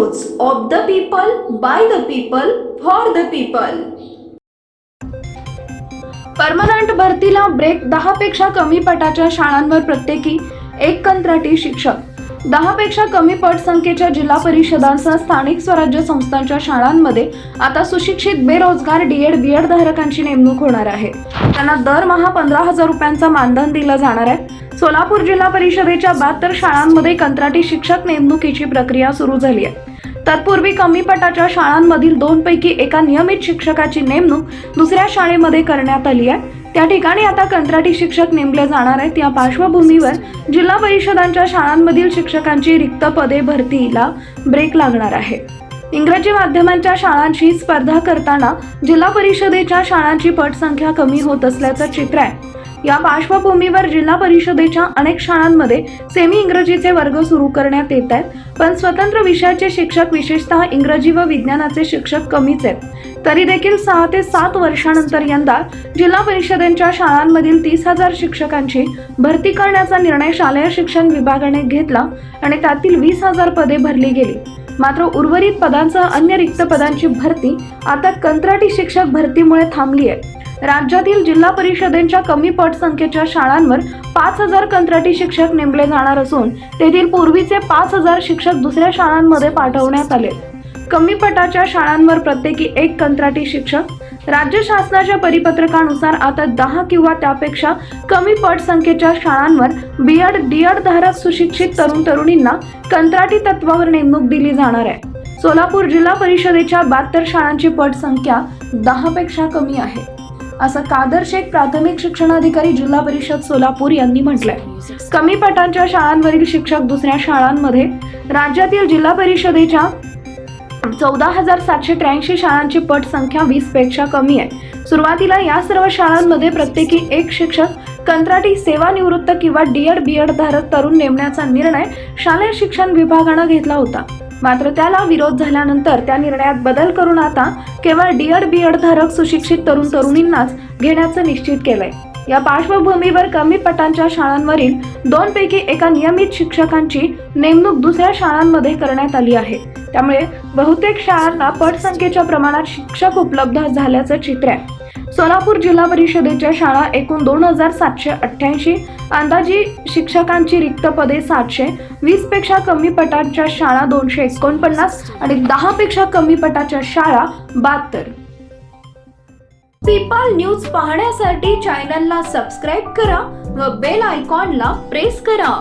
Use of the people by the people for the people permanent भरतीला break दहा पेक्षा कमी पटाच्या शाळांवर प्रत्येकी एक कंत्राटी शिक्षक. दहा पेक्षा कमी पट संख्येच्या जिल्हा परिषदांसह स्थानिक स्वराज्य संस्थांच्या शाळांमध्ये आता सुशिक्षित बेरोजगार डीएड बीएड धारकांची नेमणूक होणार आहे. त्यांना दरमहा पंधरा हजार रुपयांचा मानधन दिलं जाणार आहे. सोलापूर जिल्हा परिषदेच्या बहात्तर शाळांमध्ये कंत्राटी शिक्षक नेमणुकीची प्रक्रिया सुरू झाली आहे. तत्पूर्वी कमी पटाच्या शाळांमधील दोन पैकी एका नियमित शिक्षकाची नेमणूक दुसऱ्या शाळेमध्ये करण्यात आली आहे. त्या ठिकाणी आता कंत्राटी शिक्षक नेमले जाणार आहेत. या पार्श्वभूमीवर जिल्हा परिषदांच्या शाळांमधील शिक्षकांची रिक्त पदे भरतीला ब्रेक लागणार आहे. इंग्रजी माध्यमांच्या शाळांशी स्पर्धा करताना जिल्हा परिषदेच्या शाळांची पटसंख्या कमी होत असल्याचं चित्र आहे. या पार्श्वभूमीवर जिल्हा परिषदेच्या अनेक शाळांमध्ये सेमी इंग्रजीचे वर्ग सुरू करण्यात येत आहेत. पण स्वतंत्र विषयाचे शिक्षक विशेषतः इंग्रजी व विज्ञानाचे शिक्षक कमीच आहेत. तरी देखील सहा ते सात वर्षानंतर यंदा जिल्हा परिषदेच्या शाळांमधील तीस हजार शिक्षकांची भरती करण्याचा निर्णय शालेय शिक्षण विभागाने घेतला आणि त्यातील वीस हजार पदे भरली गेली. मात्र उर्वरित पदांसह अन्य रिक्त पदांची भरती आता कंत्राटी शिक्षक भरतीमुळे थांबली आहे. राज्यातील जिल्हा परिषदेच्या कमी पटसंख्येच्या शाळांवर पाच हजार कंत्राटी शिक्षक नेमले जाणार असून तेथील पूर्वीचे पाच हजार शिक्षक दुसऱ्या शाळांमध्ये पाठवण्यात आले. कमी पटाच्या शाळांवर प्रत्येकी एक कंत्राटी शिक्षक. राज्य शासनाच्या परिपत्रकानुसार आता दहा किंवा त्यापेक्षा कमी पट संख्येच्या शाळांवर बीएड डीएड धारक सुशिक्षित तरुण तरुणींना कंत्राटी तत्वावर नेमणूक दिली जाणार आहे. सोलापूर जिल्हा परिषदेच्या बहात्तर शाळांची पट संख्या दहा पेक्षा कमी आहे. असं कादर शेख प्राथमिक शिक्षणाधिकारी जिल्हा परिषद सोलापूर यांनी म्हटलंय. कमी पटांच्या शाळांवरील शिक्षक दुसऱ्या शाळांमध्ये राज्यातील जिल्हा परिषदेच्या चौदा हजार सातशे त्र्याऐंशी शाळांची पट संख्या वीसपेक्षा कमी आहे. सुरुवातीला या सर्व शाळांमध्ये प्रत्येकी एक शिक्षक कंत्राटी सेवानिवृत्त किंवा डीएड बीएड धारक तरुण नेमण्याचा निर्णय शालेय शिक्षण विभागानं घेतला होता. मात्र त्याला विरोध झाल्यानंतर त्या निर्णयात बदल करून आता केवळ डीएड बीएड धारक सुशिक्षित तरुण तरुणींनाच घेण्याचं निश्चित केलंय. या पार्श्वभूमीवर कमी पटांच्या शाळांवरील दोन पैकी एका नियमित शिक्षकांची नेमणूक दुसऱ्या शाळांमध्ये करण्यात आली आहे. त्यामुळे बहुतेक शाळांना पटसंख्येच्या प्रमाणात शिक्षक उपलब्ध झाल्याचं चित्र आहे. सोलापूर जिल्हा परिषदेच्या शाळा एकूण दोन हजार सातशे अठ्ठ्याऐंशी अंदाजी शिक्षकांची रिक्त पदे सातशे वीसपेक्षा कमी पटाच्या शाळा दोनशे एकोणपन्नास आणि दहा पेक्षा कमी पटाच्या शाळा बहात्तर. पीपाल न्यूज पाहण्यासाठी चॅनलला सबस्क्राईब करा व बेल आयकॉनला प्रेस करा.